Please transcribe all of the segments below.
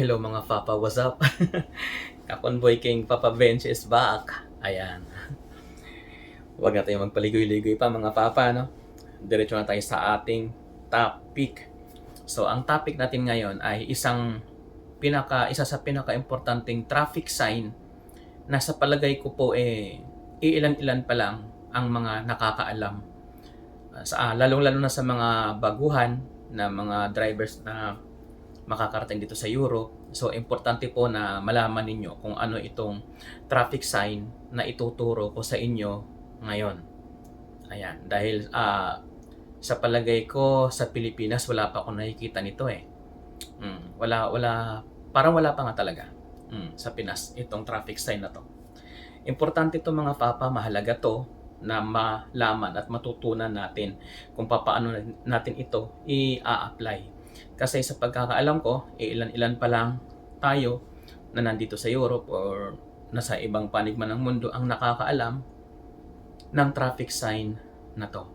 Hello mga Papa, what's up? Kakonboy King Papa Bench is back. Ayan. Huwag na tayong magpaligoy-ligoy pa mga Papa, no? Diretso na tayo sa ating topic. So, ang topic natin ngayon ay isang pinaka isa sa pinaka-importanting traffic sign na sa palagay ko po eh iilan-ilan pa lang ang mga nakakaalam. Uh, sa, ah, lalong-lalo na sa mga baguhan na mga drivers na makakarating dito sa Europe. So, importante po na malaman ninyo kung ano itong traffic sign na ituturo ko sa inyo ngayon. Ayan. Dahil ah, sa palagay ko sa Pilipinas, wala pa akong nakikita nito eh. Mm, wala, wala, parang wala pa nga talaga mm, sa Pinas itong traffic sign na to. Importante to mga papa, mahalaga to na malaman at matutunan natin kung paano natin ito i-apply. Kasi sa pagkakaalam ko, eh, ilan-ilan pa lang tayo na nandito sa Europe or nasa ibang panig man ng mundo ang nakakaalam ng traffic sign na to.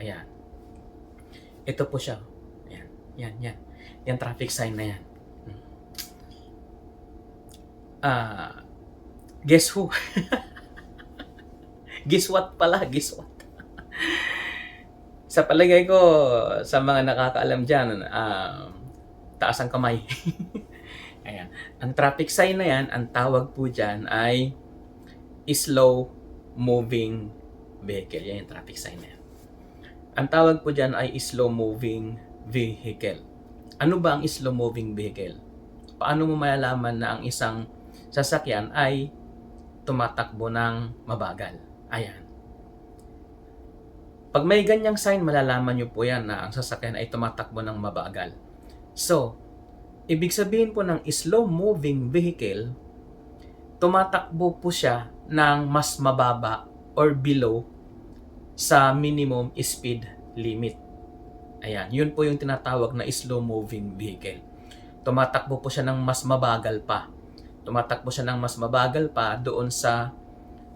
Ayan. Ito po siya. Ayan. Yan, yan. Yan traffic sign na yan. Hmm. Ah, guess who? guess what pala? Guess what? Sa palagay ko, sa mga nakakaalam dyan, uh, taas ang kamay. Ayan. Ang traffic sign na yan, ang tawag po dyan ay slow moving vehicle. Yan yung traffic sign na yan. Ang tawag po dyan ay slow moving vehicle. Ano ba ang slow moving vehicle? Paano mo malalaman na ang isang sasakyan ay tumatakbo ng mabagal? Ayan. Pag may ganyang sign, malalaman nyo po yan na ang sasakyan ay tumatakbo ng mabagal. So, ibig sabihin po ng slow-moving vehicle, tumatakbo po siya ng mas mababa or below sa minimum speed limit. Ayan, yun po yung tinatawag na slow-moving vehicle. Tumatakbo po siya ng mas mabagal pa. Tumatakbo siya ng mas mabagal pa doon sa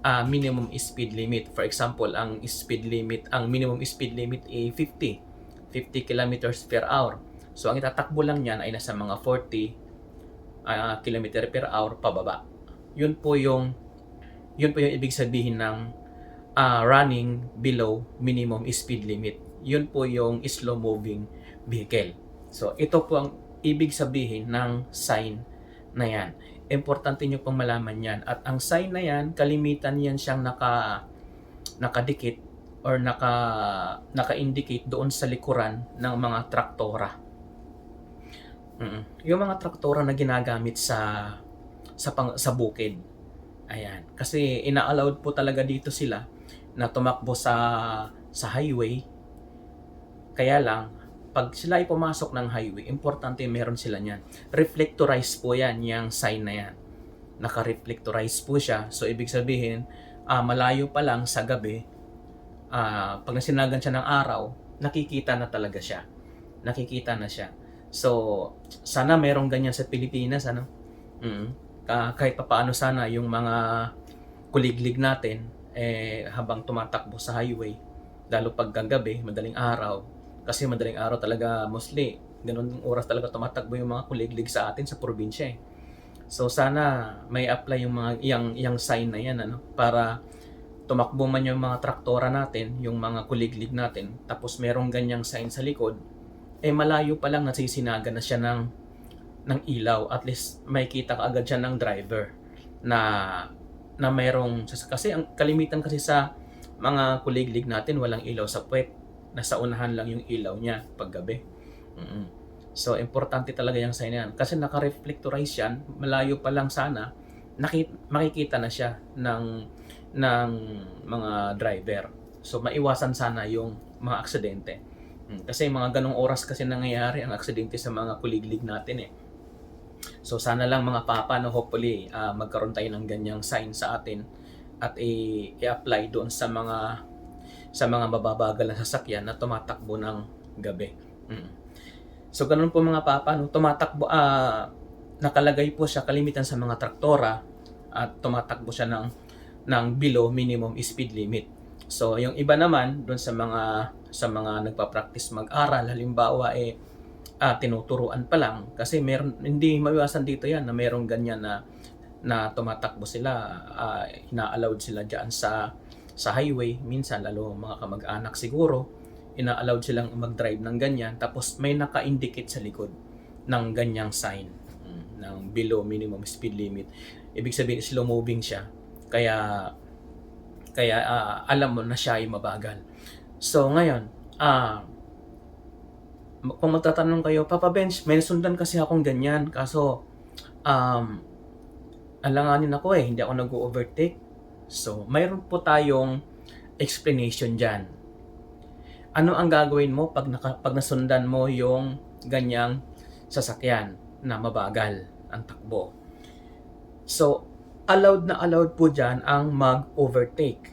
uh, minimum speed limit. For example, ang speed limit, ang minimum speed limit ay 50. 50 kilometers per hour. So, ang itatakbo lang niyan ay nasa mga 40 uh, km per hour pababa. Yun po yung yun po yung ibig sabihin ng uh, running below minimum speed limit. Yun po yung slow moving vehicle. So, ito po ang ibig sabihin ng sign na yan importante nyo pong malaman yan. At ang sign na yan, kalimitan yan siyang naka, nakadikit or naka, naka-indicate doon sa likuran ng mga traktora. Mm. Yung mga traktora na ginagamit sa sa pang, sa bukid. Ayan. Kasi ina-allowed po talaga dito sila na tumakbo sa sa highway. Kaya lang pag sila ay pumasok ng highway, importante meron sila niyan. Reflectorize po yan, yung sign na yan. Naka-reflectorize po siya. So, ibig sabihin, uh, malayo pa lang sa gabi, uh, pag nasinagan siya ng araw, nakikita na talaga siya. Nakikita na siya. So, sana merong ganyan sa Pilipinas, ano? Mm. Uh, kahit pa paano sana yung mga kuliglig natin, eh, habang tumatakbo sa highway, lalo pag gabi, madaling araw, kasi madaling araw talaga mostly, ganun oras talaga tumatakbo yung mga kuliglig sa atin sa probinsya eh. So sana may apply yung mga yang yang sign na yan ano para tumakbo man yung mga traktora natin, yung mga kuliglig natin, tapos merong ganyang sign sa likod, eh malayo pa lang nasisinaga na siya ng ng ilaw. At least may kita ka agad siya ng driver na na mayroong kasi ang kalimitan kasi sa mga kuliglig natin walang ilaw sa puwet nasa unahan lang yung ilaw niya paggabi. Mm-hmm. So, importante talaga yung sign yan. Kasi naka-reflectorize yan, malayo pa lang sana, nakit- makikita na siya ng, ng mga driver. So, maiwasan sana yung mga aksidente. Mm, kasi mga ganong oras kasi nangyayari ang aksidente sa mga kuliglig natin eh. So, sana lang mga papa, no, hopefully, uh, magkaroon tayo ng ganyang sign sa atin at i- i-apply doon sa mga sa mga mababagal na sasakyan na tumatakbo ng gabi. Mm. So ganun po mga papa, no, tumatakbo, uh, nakalagay po siya kalimitan sa mga traktora at tumatakbo siya ng, ng below minimum speed limit. So yung iba naman doon sa mga sa mga nagpa-practice mag-aral, halimbawa eh ah, tinuturuan pa lang kasi meron hindi maiwasan dito yan na merong ganyan na na tumatakbo sila ah, ina-allowed sila diyan sa sa highway minsan lalo mga kamag-anak siguro ina-allowed silang mag-drive ng ganyan tapos may naka-indicate sa likod ng ganyang sign ng below minimum speed limit ibig sabihin slow moving siya kaya kaya ah, alam mo na siya ay mabagal so ngayon ah kung magtatanong kayo, Papa Bench, may nasundan kasi akong ganyan. Kaso, um, alanganin ako eh, hindi ako nag-overtake. So, mayroon po tayong explanation dyan. Ano ang gagawin mo pag, naka, pag nasundan mo yung ganyang sasakyan na mabagal ang takbo? So, allowed na allowed po dyan ang mag-overtake.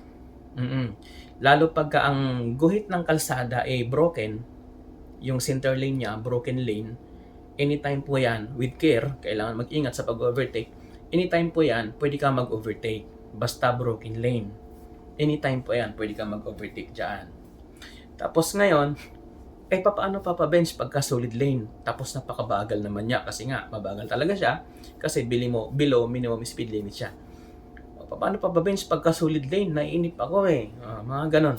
Mm-mm. Lalo pagka ang guhit ng kalsada ay broken, yung center lane niya, broken lane, anytime po yan, with care, kailangan mag-ingat sa pag-overtake, anytime po yan, pwede ka mag-overtake. Basta broken lane. Anytime po yan, pwede ka mag-overtake dyan. Tapos ngayon, eh papaano pa pa bench pagka solid lane? Tapos napakabagal naman niya kasi nga, mabagal talaga siya kasi bili mo, below minimum speed limit siya. Paano pa ba bench pagka solid lane? Naiinip ako eh. Ah, mga ganon.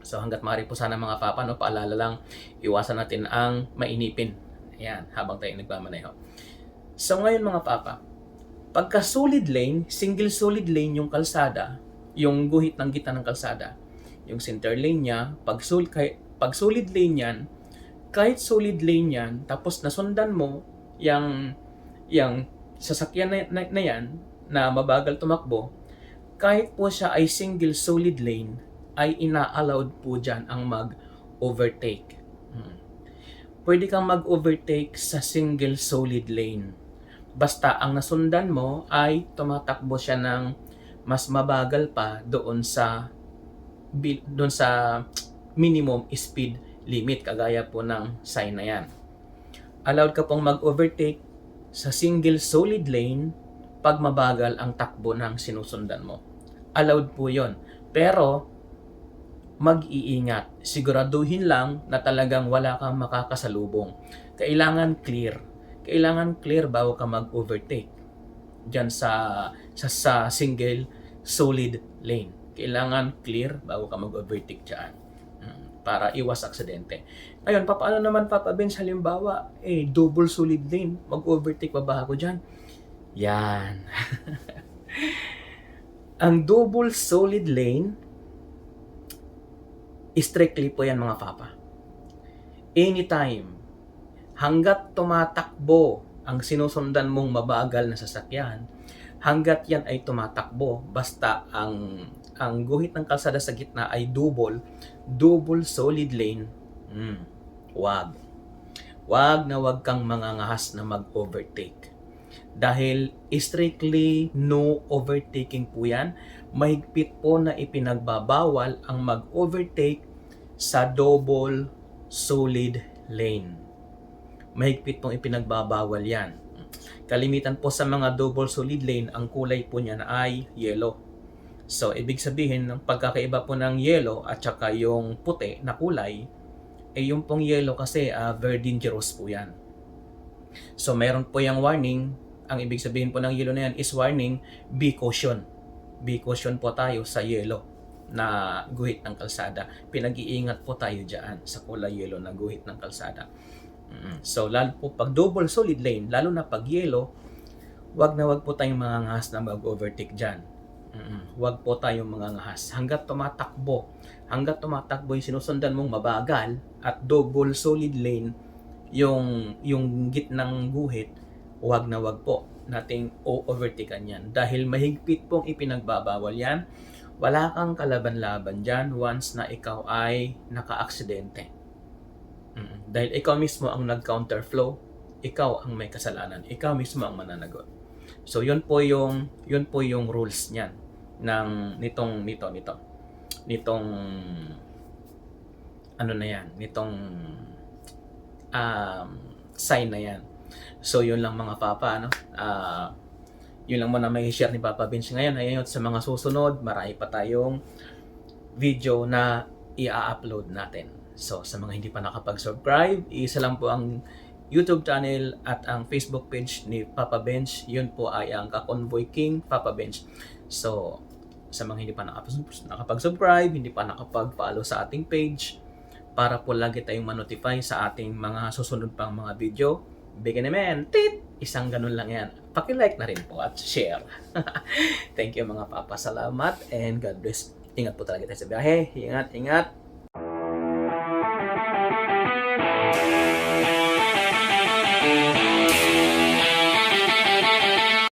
So hanggat maaari po sana mga papa, no, paalala lang, iwasan natin ang mainipin. Ayan, habang tayo nagmamaneho. So ngayon mga papa, pagka solid lane, single solid lane yung kalsada, yung guhit ng gitna ng kalsada, yung center lane niya, pag, sul kay, pag solid lane yan, kahit solid lane yan, tapos nasundan mo yung, yung sasakyan na, na, na yan, na mabagal tumakbo, kahit po siya ay single solid lane, ay ina-allowed po dyan ang mag-overtake. Hmm. Pwede kang mag-overtake sa single solid lane. Basta ang nasundan mo ay tumatakbo siya ng mas mabagal pa doon sa doon sa minimum speed limit kagaya po ng sign na yan. Allowed ka pong mag-overtake sa single solid lane pag mabagal ang takbo ng sinusundan mo. Allowed po yon. Pero mag-iingat. Siguraduhin lang na talagang wala kang makakasalubong. Kailangan clear. Kailangan clear bago ka mag-overtake diyan sa, sa sa single solid lane. Kailangan clear bago ka mag-overtake diyan mm, para iwas aksidente. Ngayon, paano naman Papa Ben, halimbawa, eh, double solid lane, mag-overtake pa ba ako dyan? Yan. Ang double solid lane, strictly po yan mga papa. Anytime, hanggat tumatakbo ang sinusundan mong mabagal na sasakyan, hanggat yan ay tumatakbo, basta ang ang guhit ng kalsada sa gitna ay double, double solid lane, hmm, wag. Wag na wag kang mangangahas na mag-overtake. Dahil strictly no overtaking po yan, mahigpit po na ipinagbabawal ang mag-overtake sa double solid lane. Mahigpit pong ipinagbabawal yan. Kalimitan po sa mga double solid lane, ang kulay po niyan ay yellow. So, ibig sabihin, ng pagkakaiba po ng yellow at saka yung puti na kulay, eh yung pong yellow kasi uh, very dangerous po yan. So, meron po yung warning. Ang ibig sabihin po ng yellow na yan is warning, be caution. Be caution po tayo sa yellow na guhit ng kalsada. Pinag-iingat po tayo dyan sa kulay yellow na guhit ng kalsada. So, lalo po pag double solid lane, lalo na pag yellow, wag na wag po tayong mga ngahas na mag-overtake dyan. Mm-mm. Wag po tayong mga ngahas. Hanggat tumatakbo, hanggat tumatakbo yung sinusundan mong mabagal at double solid lane, yung, yung gitnang guhit, wag na wag po nating o-overtakean yan. Dahil mahigpit pong ipinagbabawal yan wala kang kalaban-laban dyan once na ikaw ay naka-aksidente. Dahil ikaw mismo ang nag-counterflow, ikaw ang may kasalanan, ikaw mismo ang mananagot. So yun po yung yun po yung rules niyan ng nitong nito nito nitong ano na yan, nitong um, sign na yan. So yun lang mga papa, no? Uh, yun lang muna may share ni Papa Vince ngayon. Ayun, sa mga susunod, marami pa tayong video na i-upload natin. So, sa mga hindi pa nakapag-subscribe, isa lang po ang YouTube channel at ang Facebook page ni Papa Bench. Yun po ay ang Ka-Convoy King Papa Bench. So, sa mga hindi pa nakapag- nakapag-subscribe, hindi pa nakapag-follow sa ating page, para po lagi tayong manotify sa ating mga susunod pang mga video, bigyan naman, tit! Isang ganun lang yan. Paki-like na rin po at share. Thank you mga papa. Salamat and God bless. Ingat po talaga tayo sa biyahe. Ingat, ingat.